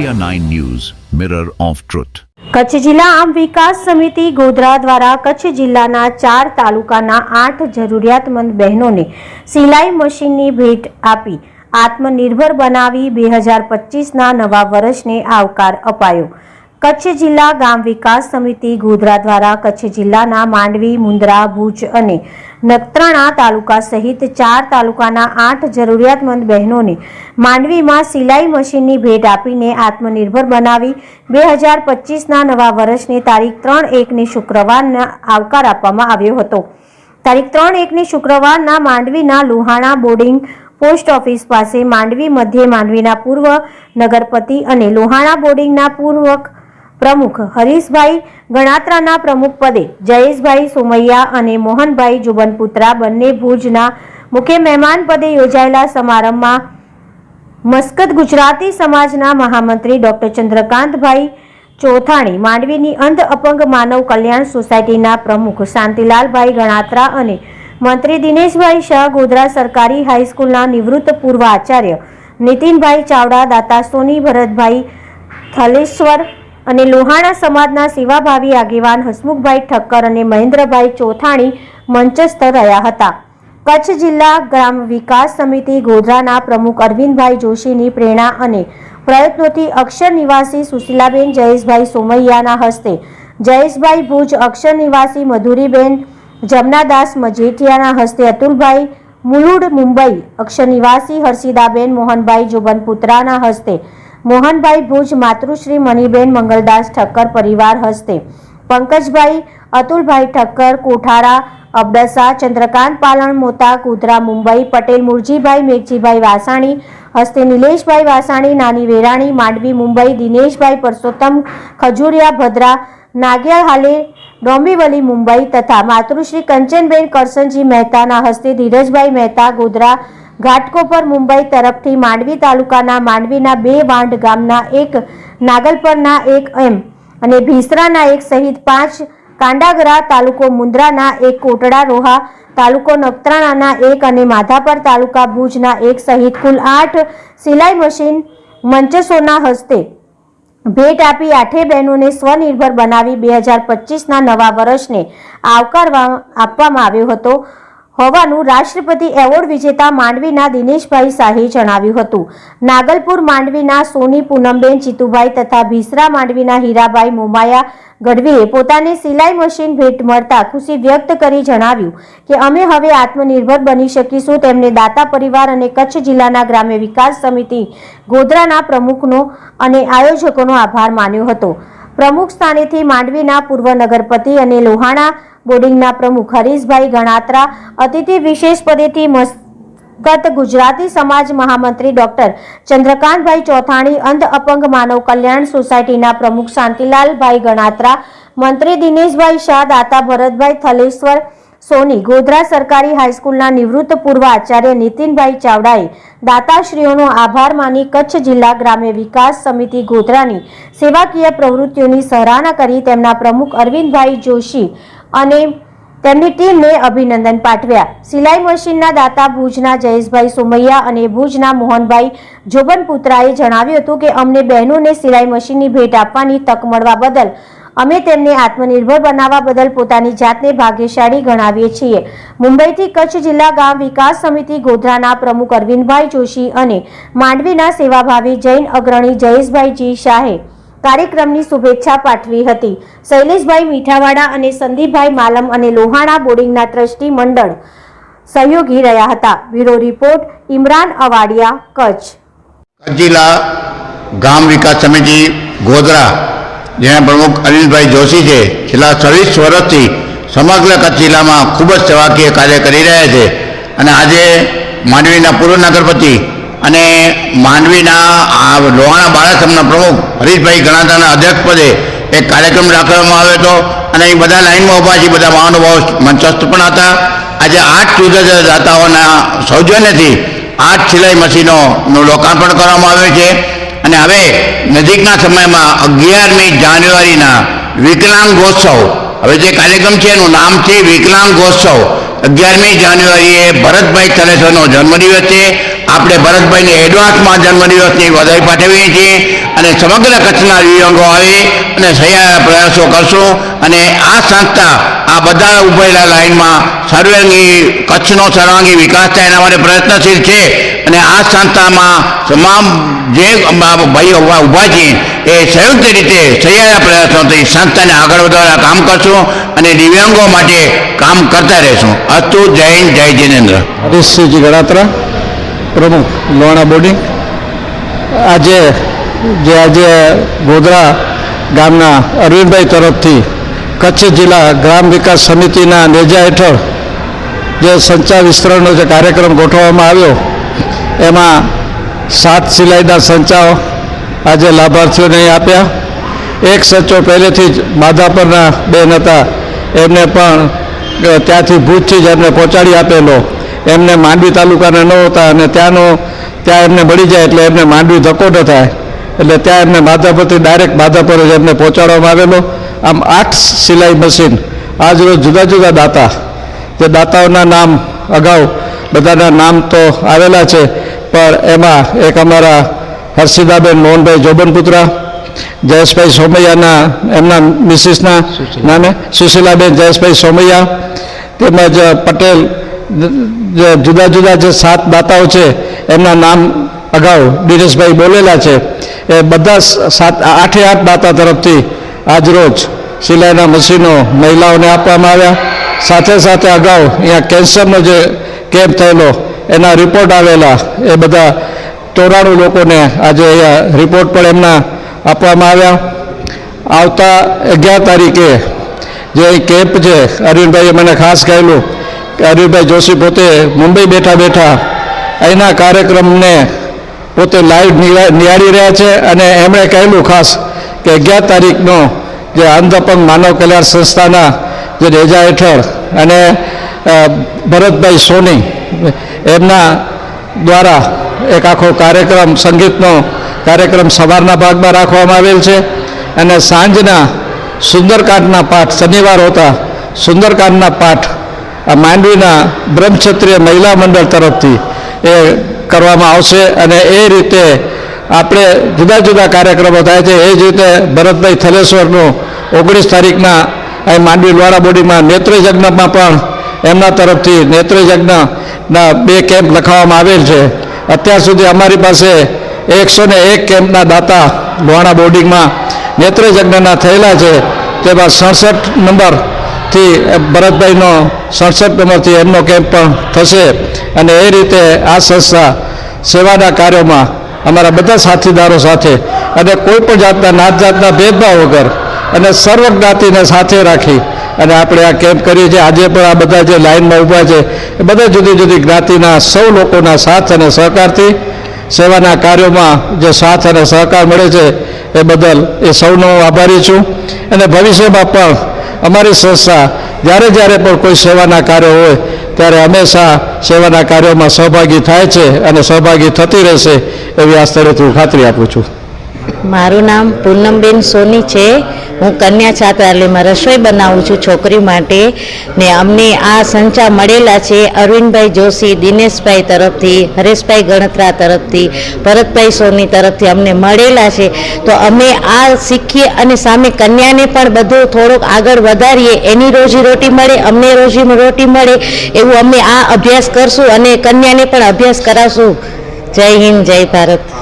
India 9 News, Mirror of Truth. Kutch જિલ્લા આમ વિકાસ સમિતિ ગોધરા દ્વારા કચ્છ જિલ્લાના ચાર તાલુકાના આઠ જરૂરિયાતમંદ બહેનોને સિલાઈ મશીનની ભેટ આપી આત્મનિર્ભર બનાવી બે હજાર પચીસના નવા વર્ષને આવકાર અપાયો કચ્છ જિલ્લા ગામ વિકાસ સમિતિ ગોધરા દ્વારા કચ્છ જિલ્લાના માંડવી મુન્દ્રા ભુજ અને નખત્રાણા તાલુકા સહિત ચાર તાલુકાના આઠ જરૂરિયાતમંદ બહેનોને માંડવીમાં સિલાઈ મશીનની ભેટ આપીને આત્મનિર્ભર બનાવી બે હજાર પચીસના નવા વર્ષની તારીખ ત્રણ એકની શુક્રવારના આવકાર આપવામાં આવ્યો હતો. તારીખ ત્રણ એકની શુક્રવારના માંડવીના લુહાણા બોર્ડિંગ પોસ્ટ ઓફિસ પાસે માંડવી મધ્યે માંડવીના પૂર્વ નગરપતિ અને લોહાણા બોર્ડિંગના પૂર્વ પ્રમુખ હરીશભાઈ ગણાત્રાના પ્રમુખ પદે જયેશભાઈ સોમૈયા અને મોહનભાઈ જુબનપુત્રા બંને ભુજના મુખ્ય મહેમાન પદે યોજાયેલા સમારંભમાં મસ્કત ગુજરાતી સમાજના મહામંત્રી ડોક્ટર ચંદ્રકાંતભાઈ ચોથાણી, માંડવીની અંધ અપંગ માનવ કલ્યાણ સોસાયટીના પ્રમુખ શાંતિલાલભાઈ ગણાત્રા અને મંત્રી દિનેશભાઈ શાહ ગોધરા સરકારી હાઈસ્કૂલના નિવૃત્ત પૂર્વ આચાર્ય નીતિનભાઈ ચાવડા, દાતા સોની ભરતભાઈ થલેશ્વર અને લોહાણા સમાજના સેવાભાવી આગેવાન હસમુખભાઈ ઠક્કર અને મહેન્દ્રભાઈ ચોથાણી મંચસ્થ રહ્યા હતા. કચ્છ જિલ્લા ગ્રામ વિકાસ સમિતિ ગોધરાના પ્રમુખ અરવિંદભાઈ જોશીની પ્રેરણા અને પ્રયત્નોથી અક્ષર નિવાસી સુશીલાબેન જયેશભાઈ સોમૈયાના હસ્તે જયેશભાઈ ભુજ અક્ષર નિવાસી મધુરીબેન જમનાદાસ મજેઠિયાના હસ્તે અતુલભાઈ મુલુડ મુંબઈ અક્ષર નિવાસી હર્ષિદાબેન મોહનભાઈ જોબનપુત્રાના હસ્તે મોહનભાઈ ભુજ માતૃશ્રી મણિબેન મંગલદાસ ઠક્કર પરિવાર હસ્તે. પંકજભાઈ, અતુલભાઈ ઠક્કર, કોઠારા, અબડસા, ચંદ્રકાંત પાલણ, મોતા કુદરા મુંબઈ, પટેલ, મુરજીભાઈ, મેઘજીભાઈ વાસાણી, હસ્તે નિલેશભાઈ વાસાણી, નાની વેરાણી, માંડવી, મુંબઈ, દિનેશભાઈ પરસોત્તમ, ખજુરિયા, ભદ્રા નાગિયા હાલે, ડોંબીવલી, મુંબઈ તથા માતૃશ્રી કંચનબેન કરસનજી મહેતાના હસ્તે ધીરજભાઈ મહેતા, ગોધરા ઘાટકોપર મુંબઈ તરફથી માંડવી તાલુકાના માંડવીના બે વાંડ ગામના એક, નાગલપરના એક એમ અને ભીસરાના એક સહિત પાંચ, કાંડાગરા તાલુકો મુન્દ્રાના એક, કોટડા રોહા તાલુકો નખત્રાણાના એક અને માધાપર તાલુકા ભુજના એક સહિત કુલ આઠ સિલાઈ મશીન મંચસોના હસ્તે ભેટ આપી આઠે બહેનોને સ્વનિર્ભર બનાવી બે હજાર પચીસના નવા વર્ષને આવકારવા આપવામાં આવ્યો હતો. હોવાનું રાષ્ટ્રપતિ એવોર્ડ વિજેતા માંડવીના દિનેશભાઈ શાહે જણાવ્યું હતું. નાગલપુર માંડવીના સોની પૂનમબેન જીતુભાઈ તથા ભીસરા માંડવીના હીરાભાઈ મોમાયા ગઢવીએ પોતાની સિલાઈ મશીન ભેટ મળતા ખુશી વ્યક્ત કરી જણાવ્યું કે, અમે હવે આત્મનિર્ભર બની શકીશું. તેમને દાતા પરિવાર અને કચ્છ જિલ્લાના ગ્રામ્ય વિકાસ સમિતિ ગોધરાના પ્રમુખનો અને આયોજકોનો આભાર માન્યો હતો. પ્રમુખ સ્થાનેથી માંડવીના પૂર્વ નગરપતિ અને લોહાણા બોર્ડિંગના પ્રમુખ હરીશભાઈ ગણાત્રા, અતિથિ વિશેષ પદેથી મસ્કત ગુજરાતી સમાજ મહામંત્રી ડોક્ટર ચંદ્રકાંતભાઈ ચોથાણી, અંધ અપંગ માનવ કલ્યાણ સોસાયટીના પ્રમુખ શાંતિલાલભાઈ ગણાત્રા, મંત્રી દિનેશભાઈ શાહ, દાતા ભરતભાઈ થલેશ્વર સોની ગોધરા સરકારી હાઈસ્કૂલના નિવૃત્ત પૂર્વ આચાર્ય નીતિનભાઈ ચાવડાએ દાતાશ્રીઓનો આભાર માની કચ્છ જિલ્લા ગ્રામ્ય વિકાસ સમિતિ ગોધરાની સેવાકીય પ્રવૃત્તિઓની સરાહના કરી તેમના પ્રમુખ અરવિંદભાઈ જોશી અને તેમની ટીમને અભિનંદન પાઠવ્યા. સિલાઈ મશીનના દાતા ભુજના જયેશભાઈ સોમૈયા અને ભુજના મોહનભાઈ જોબનપુત્રાએ જણાવ્યું હતું કે અમને બહેનોને સિલાઈ મશીનની ભેટ આપવાની તક મળવા બદલ અમે તેમને આત્મનિર્ભર બનાવવા બદલ પોતાની જાતને ભાગ્યશાળી ગણાવીએ છીએ. મુંબઈથી કચ્છ જિલ્લા ગામ વિકાસ સમિતિ ગોધરાના પ્રમુખ અરવિંદભાઈ જોશી અને માંડવીના સેવાભાવી જૈન અગ્રણી જયેશભાઈ જી શાહે કાર્યક્રમની શુભેચ્છા પાઠવી હતી. શૈલેષભાઈ મીઠાવાડા અને સંદીપભાઈ માલમ અને લોહાણા બોર્ડિંગના ટ્રસ્ટી મંડળ સહયોગી રહ્યા હતા. Bureau report, Imran Avadiya, Kutch. Kutch જિલ્લા ગામ વિકાસ સમિતિ ગોધરા જેના પ્રમુખ અનિલભાઈ જોશી છે, છેલ્લા છવ્વીસ વર્ષથી સમગ્ર કચ્છ જિલ્લામાં ખૂબ જ સેવાકીય કાર્ય કરી રહ્યા છે. અને આજે માંડવીના પૂર્વ નગરપતિ અને માંડવીના આ લોહાણા બાળાશ્રમના પ્રમુખ હરીશભાઈ ગણાતાના અધ્યક્ષ પદે એક કાર્યક્રમ રાખવામાં આવ્યો હતો અને અહીં બધા લાઇનમાં ઊભા છે, બધા મહાનુભાવો મંચસ્થ પણ હતા. આજે આઠ જુદા જુદા દાતાઓના સૌજન્યથી આઠ સિલાઈ મશીનોનું લોકાર્પણ કરવામાં આવ્યું છે. અને હવે નજીકના સમયમાં અગિયારમી જાન્યુઆરીના વિકલાંગોત્સવ હવે જે કાર્યક્રમ છે એનું નામ છે વિકલાંગોત્સવ અગિયારમી જાન્યુઆરીએ ભરતભાઈ તલેસરનો જન્મદિવસ છે. આપણે ભરતભાઈને એડવાન્સમાં જન્મદિવસની વધાઈ પાઠવીએ છીએ અને સમગ્ર કચ્છના યુવાંગો આવી અને સહિયારા પ્રયાસો કરશું. અને આ સંસ્થા આ બધા ઉભેલા લાઈનમાં સર્વાંગી કચ્છનો સર્વાંગી વિકાસ થાય એના માટે પ્રયત્નશીલ છે. અને આ સંસ્થામાં તમામ જે ભાઈઓ ઊભા છે, એ સંયુક્ત રીતે સહિયારા પ્રયાસોથી સંસ્થાને આગળ વધારવા કામ કરશું અને દિવ્યાંગો માટે કામ કરતા રહેશું. અસ્તુ જય હિન્દ, જય જિનેન્દ્ર. હરીશસિંહજી ગણાત્રા પ્રમુખ લોણા બોર્ડિંગ. આજે જે આજે ગોધરા ગામના અરવિંદભાઈ તરફથી કચ્છ જિલ્લા ગ્રામ વિકાસ સમિતિના નેજા હેઠળ જે સંચાર વિસ્તરણનો જે કાર્યક્રમ ગોઠવવામાં આવ્યો એમાં સાત સિલાઈના સંચાઓ આજે લાભાર્થીઓને આપ્યા. એક સંચો પહેલેથી જ માધાપરના બેન હતા. એમને પણ ત્યાંથી ભૂજથી જ એમને પહોંચાડી આપેલો. એમને માંડવી તાલુકાના ન હતા અને ત્યાંનો, ત્યાં એમને મળી જાય એટલે એમને માંડવી ધક્કો ન થાય. એટલે ત્યાં એમને માધાપરથી ડાયરેક્ટ માધાપર જ એમને પહોંચાડવામાં આવેલો. આમ આઠ સિલાઈ મશીન આજ રોજ જુદા જુદા દાતા. જે દાતાઓના નામ અગાઉ બધાના નામ તો આવેલા છે. પણ એમાં એક અમારા હર્ષિદાબેન મોહનભાઈ જોબનપુત્રા, જયેશભાઈ સોમૈયાના, એમના મિસિસના નામે સુશીલાબેન જયેશભાઈ સોમૈયા, તેમજ પટેલ જુદા જુદા જે સાત દાતાઓ છે, એમના નામ અગાઉ દિનેશભાઈ બોલેલા છે. એ બધા સાત આઠે આઠ દાતા તરફથી આજરોજ સિલાઈના મશીનો મહિલાઓને આપવામાં આવ્યા. સાથે સાથે અગાઉ અહીંયા કેન્સરનો જે કેમ્પ થયેલો એના રિપોર્ટ આવેલા. એ બધા ચોરાણું લોકોને આજે અહીંયા રિપોર્ટ પણ એમના આપવામાં આવ્યા. આવતા અગિયાર તારીખે જે કેમ્પ છે, અરવિંદભાઈએ મને ખાસ કહેલું કે અરવિંદભાઈ જોશી પોતે મુંબઈ બેઠા બેઠા અહીંના કાર્યક્રમને પોતે લાઈવ નિહાળી રહ્યા છે અને એમણે કહેલું ખાસ કે અગિયાર તારીખનો જે અંધપંગ માનવ કલ્યાણ સંસ્થાના જે રેજા હેઠળ અને ભરતભાઈ સોની એમના દ્વારા એક આખો કાર્યક્રમ, સંગીતનો કાર્યક્રમ સવારના ભાગમાં રાખવામાં આવેલ છે અને સાંજના સુંદરકાંડના પાઠ, શનિવાર હોતા સુંદરકાંડના પાઠ આ માંડવીના બ્રહ્મક્ષત્રિય મહિલા મંડળ તરફથી એ કરવામાં આવશે અને એ રીતે આપણે જુદા જુદા કાર્યક્રમો થાય છે. એ જ રીતે ભરતભાઈ થલેશ્વરનું ઓગણીસ તારીખના અહીં માંડવી લોહારા બોડીમાં નેત્રયજ્ઞમાં પણ એમના તરફથી નેત્ર યજ્ઞના બે કેમ્પ લખાવવામાં આવેલ છે. અત્યાર સુધી અમારી પાસે એકસો ને એક કેમ્પના દાતા લોહાણા બોર્ડિંગમાં નેત્રયજ્ઞના થયેલા છે. તેમાં સડસઠ નંબરથી ભરતભાઈનો સડસઠ નંબરથી એમનો કેમ્પ પણ થશે. અને એ રીતે આ સંસ્થા સેવાના કાર્યોમાં અમારા બધા સાથીદારો સાથે અને કોઈ પણ જાતના નાત જાતના ભેદભાવ વગર અને સર્વ જ્ઞાતિને સાથે રાખી અને આપણે આ કેમ્પ કરીએ છીએ. આજે પણ આ બધા જે લાઇનમાં ઊભા છે, એ બધા જુદી જુદી જ્ઞાતિના સૌ લોકોના સાથ અને સહકારથી સેવાના કાર્યોમાં જે સાથ અને સહકાર મળે છે, એ બદલ એ સૌનો હું આભારી છું. અને ભવિષ્યમાં પણ અમારી સંસ્થા જ્યારે જ્યારે પણ કોઈ સેવાના કાર્યો હોય, ત્યારે હંમેશા સેવાના કાર્યોમાં સહભાગી થાય છે અને સહભાગી થતી રહેશે, એવી આ સ્થળેથી હું ખાતરી આપું છું. મારું નામ પૂનમબેન સોની છે. હું કન્યા છાત્રાલયમાં રસોઈ બનાવું છું છોકરી માટે ને અમને આ સંચા મળેલા છે અરવિંદભાઈ જોશી, દિનેશભાઈ તરફથી, હરેશભાઈ ગણત્રા તરફથી, ભરતભાઈ સોની તરફથી અમને મળેલા છે. તો અમે આ શીખીએ અને સામે કન્યાને પણ બધું થોડુંક આગળ વધારીએ. એની રોજી રોટી મળે, અમને રોજી રોટી મળે એવું અમે આ અભ્યાસ કરશું અને કન્યાને પણ અભ્યાસ કરાવશું. જય હિન્દ, જય ભારત.